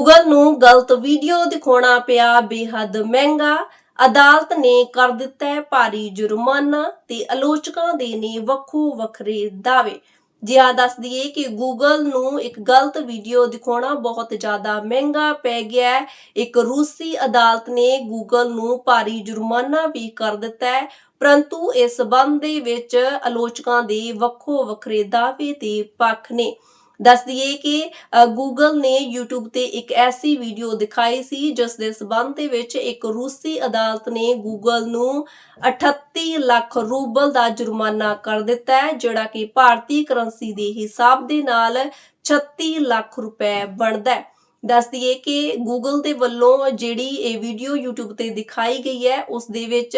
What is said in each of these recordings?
Google ਨੂੰ ਗਲਤ video ਦਿਖਾਉਣਾ ਪਿਆ। ਬੇਹੱਦ ਮਹਿੰਗਾ ਅਦਾਲਤ ਨੇ ਕਰ ਦਿੱਤਾ ਹੈ ਭਾਰੀ ਜੁਰਮਾਨਾ ਤੇ ਆਲੋਚਕਾਂ ਦੇ ਨੇ ਵੱਖੋ ਵੱਖਰੇ ਦਾਅਵੇ। ਜੀ ਦੱਸ ਦਈਏ ਕਿ ਗੂਗਲ ਨੂੰ ਇੱਕ ਗਲਤ ਵੀਡੀਓ ਦਿਖਾਉਣਾ ਬਹੁਤ ਜ਼ਿਆਦਾ ਮਹਿੰਗਾ ਪੈ ਗਿਆ ਹੈ। ਇੱਕ ਰੂਸੀ ਅਦਾਲਤ ਨੇ ਗੂਗਲ ਨੂੰ ਭਾਰੀ ਜੁਰਮਾਨਾ ਵੀ ਕਰ ਦਿੱਤਾ ਹੈ, ਪਰੰਤੂ ਇਸ ਸੰਬੰਧ ਦੇ ਵਿੱਚ ਆਲੋਚਕਾਂ ਦੇ ਵੱਖੋ ਵੱਖਰੇ ਦਾਅਵੇ ਤੇ ਪੱਖ ਨੇ। ਦੱਸ ਦਈਏ ਕਿ ਗੂਗਲ ਨੇ YouTube ਤੇ ਇੱਕ ਐਸੀ ਵੀਡੀਓ ਦਿਖਾਈ ਸੀ, ਜਿਸ ਦੇ ਸਬੰਧ ਦੇ ਵਿੱਚ ਇੱਕ ਰੂਸੀ ਅਦਾਲਤ ਨੇ ਗੂਗਲ ਨੂੰ 38 ਲੱਖ ਰੂਬਲ ਦਾ ਜੁਰਮਾਨਾ ਕਰ ਦਿੱਤਾ ਹੈ, ਜਿਹੜਾ ਕਿ ਭਾਰਤੀ ਕਰੰਸੀ ਦੇ ਹਿਸਾਬ ਦੇ ਨਾਲ 36 ਲੱਖ ਰੁਪਏ ਬਣਦਾ ਹੈ। ਦੱਸ ਦਈਏ ਕਿ ਗੂਗਲ ਦੇ ਵੱਲੋਂ ਜਿਹੜੀ ਇਹ ਵੀਡੀਓ YouTube ਤੇ ਦਿਖਾਈ ਗਈ ਹੈ, ਉਸ ਦੇ ਵਿੱਚ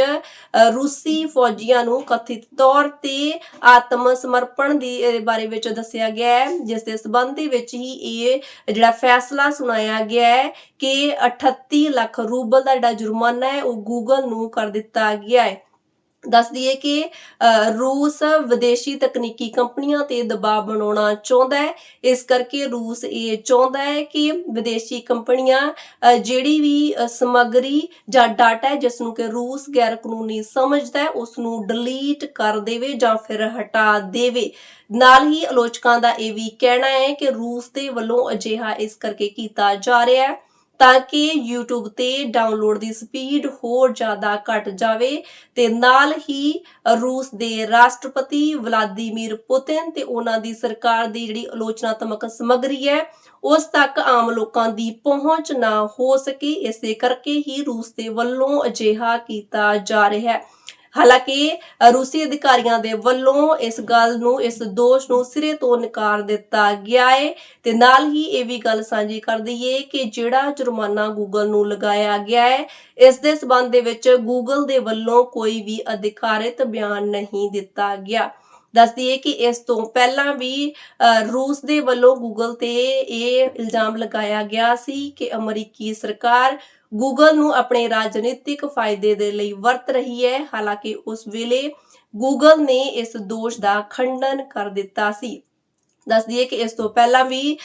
ਰੂਸੀ ਫੌਜੀਆਂ ਨੂੰ ਕਥਿਤ ਤੌਰ ਤੇ ਆਤਮ ਸਮਰਪਣ ਦੀ ਬਾਰੇ ਵਿੱਚ ਦੱਸਿਆ ਗਿਆ ਹੈ, ਜਿਸ ਦੇ ਸਬੰਧ ਦੇ ਵਿੱਚ ਹੀ ਇਹ ਜਿਹੜਾ ਫੈਸਲਾ ਸੁਣਾਇਆ ਗਿਆ ਹੈ ਕਿ 38 ਲੱਖ ਰੂਬਲ ਦਾ ਜਿਹੜਾ ਜੁਰਮਾਨਾ ਹੈ, ਉਹ ਗੂਗਲ ਨੂੰ ਕਰ ਦਿੱਤਾ ਗਿਆ ਹੈ। ਦੱਸ ਦਈਏ ਕਿ ਰੂਸ ਵਿਦੇਸ਼ੀ ਤਕਨੀਕੀ ਕੰਪਨੀਆਂ ਤੇ ਦਬਾਅ ਬਣਾਉਣਾ ਚਾਹੁੰਦਾ ਹੈ। ਇਸ ਕਰਕੇ ਰੂਸ ਇਹ ਚਾਹੁੰਦਾ ਹੈ ਕਿ ਵਿਦੇਸ਼ੀ ਕੰਪਨੀਆਂ ਜਿਹੜੀ ਵੀ ਸਮੱਗਰੀ ਜਾਂ ਡਾਟਾ ਹੈ, ਜਿਸ ਨੂੰ ਕਿ ਰੂਸ ਗੈਰ ਕਾਨੂੰਨੀ ਸਮਝਦਾ ਹੈ ਉਸ ਨੂੰ ਡਿਲੀਟ ਕਰ ਦੇਵੇ ਜਾਂ ਫਿਰ ਹਟਾ ਦੇਵੇ। ਨਾਲ ਹੀ ਆਲੋਚਕਾਂ ਦਾ ਇਹ ਵੀ ਕਹਿਣਾ ਹੈ ਕਿ ਰੂਸ ਦੇ ਵੱਲੋਂ ਅਜਿਹਾ ਇਸ ਕਰਕੇ ਕੀਤਾ ਜਾ ਰਿਹਾ ਹੈ ਤਾਂ ਕਿ YouTube ਤੇ ਡਾਊਨਲੋਡ ਦੀ ਸਪੀਡ ਹੋਰ ਜ਼ਿਆਦਾ ਘਟ ਜਾਵੇ ਤੇ ਨਾਲ ਹੀ ਰੂਸ ਦੇ ਰਾਸ਼ਟਰਪਤੀ ਵਲਾਦੀਮੀਰ ਪੁਤਿਨ ਤੇ ਉਹਨਾਂ ਦੀ ਸਰਕਾਰ ਦੀ ਜਿਹੜੀ ਆਲੋਚਨਾਤਮਕ ਸਮੱਗਰੀ ਹੈ, ਉਸ ਤੱਕ ਆਮ ਲੋਕਾਂ ਦੀ ਪਹੁੰਚ ਨਾ ਹੋ ਸਕੇ। ਇਸੇ ਕਰਕੇ ਹੀ ਰੂਸ ਦੇ ਵੱਲੋਂ ਅਜਿਹਾ ਕੀਤਾ ਜਾ ਰਿਹਾ ਹੈ। ਹਾਲਾਂਕਿ ਰੂਸੀ ਅਧਿਕਾਰੀਆਂ ਦੇ ਵੱਲੋਂ ਇਸ ਗੱਲ ਨੂੰ, ਇਸ ਦੋਸ਼ ਨੂੰ ਸਿਰੇ ਤੋਂ ਨਕਾਰ ਦਿੱਤਾ ਗਿਆ ਹੈ ਤੇ ਨਾਲ ਹੀ ਇਹ ਵੀ ਗੱਲ ਸਾਂਝੀ ਕਰ ਦਈਏ ਕਿ ਜਿਹੜਾ ਜੁਰਮਾਨਾ ਗੂਗਲ ਨੂੰ ਲਗਾਇਆ ਗਿਆ ਹੈ ਇਸ ਦੇ ਸਬੰਧ ਦੇ ਵਿੱਚ ਗੂਗਲ ਦੇ ਵੱਲੋਂ ਕੋਈ ਵੀ ਅਧਿਕਾਰਿਤ ਬਿਆਨ ਨਹੀਂ ਦਿੱਤਾ ਗਿਆ। ਦੱਸਦੀ ਦਈਏ ਕਿ ਇਸ ਤੋਂ ਪਹਿਲਾਂ ਵੀ ਰੂਸ ਦੇ ਵੱਲੋਂ ਗੂਗਲ ਤੇ ਇਹ ਇਲਜ਼ਾਮ ਲਗਾਇਆ ਗਿਆ ਸੀ ਕਿ ਅਮਰੀਕੀ ਸਰਕਾਰ ਗੂਗਲ ਨੂੰ ਆਪਣੇ ਰਾਜਨੀਤਿਕ ਫਾਇਦੇ ਦੇ ਲਈ ਵਰਤ ਰਹੀ ਹੈ। ਹਾਲਾਂਕਿ ਉਸ ਵੇਲੇ ਗੂਗਲ ਨੇ ਇਸ ਦੋਸ਼ ਦਾ ਖੰਡਨ ਕਰ ਦਿੱਤਾ ਸੀ। ਦੱਸ ਦਈਏ ਕਿ ਇਸ ਤੋਂ ਪਹਿਲਾਂ ਵੀ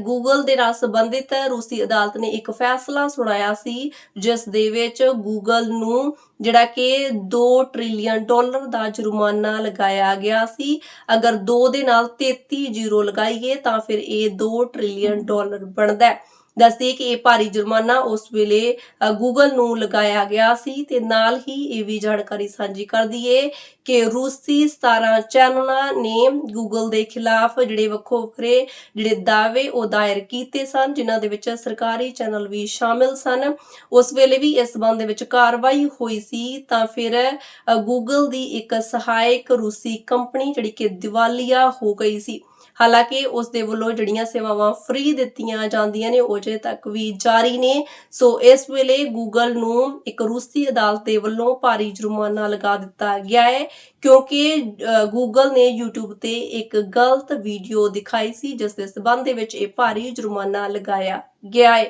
ਗੂਗਲ ਦੇ ਨਾਲ ਸੰਬੰਧਿਤ ਰੂਸੀ ਅਦਾਲਤ ਨੇ ਇੱਕ ਫੈਸਲਾ ਸੁਣਾਇਆ ਸੀ, ਜਿਸ ਦੇ ਵਿੱਚ ਗੂਗਲ ਨੂੰ ਜਿਹੜਾ ਕਿ 2 ਟ੍ਰਿਲੀਅਨ ਡਾਲਰ ਦਾ ਜੁਰਮਾਨਾ ਲਗਾਇਆ ਗਿਆ ਸੀ। ਅਗਰ 2 ਦੇ ਨਾਲ 33 ਜ਼ੀਰੋ ਲਗਾਈਏ ਤਾਂ ਫਿਰ ਇਹ 2 ਟ੍ਰਿਲੀਅਨ ਡਾਲਰ ਬਣਦਾ ਹੈ। ਦੱਸਦੇ ਕਿ ਇਹ ਭਾਰੀ ਜੁਰਮਾਨਾ ਉਸ ਵੇਲੇ ਗੂਗਲ ਨੂੰ ਲਗਾਇਆ ਗਿਆ ਸੀ ਤੇ ਨਾਲ ਹੀ ਇਹ ਵੀ ਜਾਣਕਾਰੀ ਸਾਂਝੀ ਕਰ ਦਈਏ ਕਿ ਰੂਸੀ 17 ਚੈਨਲਾਂ ਨੇ ਗੂਗਲ ਦੇ ਖਿਲਾਫ ਜਿਹੜੇ ਵੱਖੋ ਵੱਖਰੇ ਜਿਹੜੇ ਦਾਅਵੇ ਉਹ ਦਾਇਰ ਕੀਤੇ ਸਨ, ਜਿਨ੍ਹਾਂ ਦੇ ਵਿੱਚ ਸਰਕਾਰੀ ਚੈਨਲ ਵੀ ਸ਼ਾਮਿਲ ਸਨ। ਉਸ ਵੇਲੇ ਵੀ ਇਸ ਸੰਬੰਧ ਦੇ ਵਿੱਚ ਕਾਰਵਾਈ ਹੋਈ ਸੀ ਤਾਂ ਫਿਰ ਗੂਗਲ ਦੀ ਇੱਕ ਸਹਾਇਕ ਰੂਸੀ ਕੰਪਨੀ ਜਿਹੜੀ ਕਿ ਦਿਵਾਲੀਆ ਹੋ ਗਈ ਸੀ। ਹਾਲਾਂਕਿ ਉਸ ਦੇ ਵੱਲੋਂ ਜਿਹੜੀਆਂ ਸੇਵਾਵਾਂ ਫ੍ਰੀ ਦਿੱਤੀਆਂ ਜਾਂਦੀਆਂ ਨੇ, ਉਹ ਅਜੇ ਤੱਕ ਵੀ ਜਾਰੀ ਨੇ। ਸੋ ਇਸ ਵੇਲੇ ਗੂਗਲ ਨੂੰ ਇੱਕ ਰੂਸੀ ਅਦਾਲਤ ਦੇ ਵੱਲੋਂ ਭਾਰੀ ਜੁਰਮਾਨਾ ਲਗਾ ਦਿੱਤਾ ਗਿਆ ਹੈ, ਕਿਉਂਕਿ ਗੂਗਲ ਨੇ YouTube ਤੇ ਇੱਕ ਗਲਤ ਵੀਡੀਓ ਦਿਖਾਈ ਸੀ, ਜਿਸ ਦੇ ਸਬੰਧ ਦੇ ਵਿੱਚ ਇਹ ਭਾਰੀ ਜੁਰਮਾਨਾ ਲਗਾਇਆ ਗਿਆ ਹੈ।